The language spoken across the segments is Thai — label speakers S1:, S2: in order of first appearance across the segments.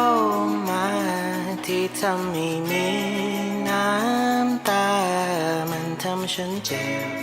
S1: ามาที่ทำให้มีน้ำตา มันทำฉันเจ็บ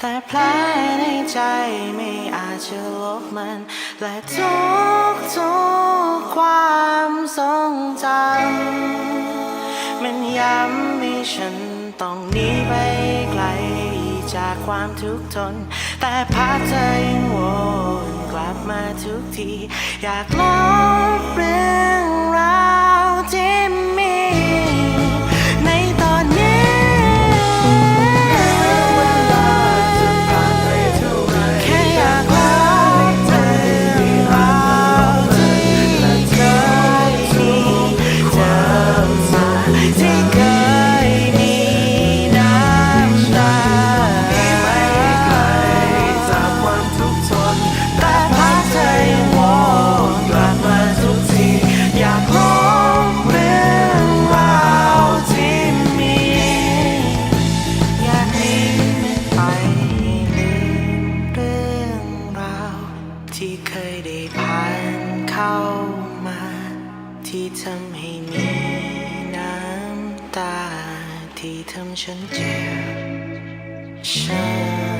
S1: แต่แผลในใจไม่อาจจะลบมัน และทุกทุกความทรงจำมันย้ำให้ฉันต้องหนีไปไกลจากความทุกข์ทน แต่ภาใจวนกลับมาทุกที อยากลอง่เคยได้ผ่านเข้ามา ที่ทำให้มีน้ำตา ที่ทำฉันเจ็บช้น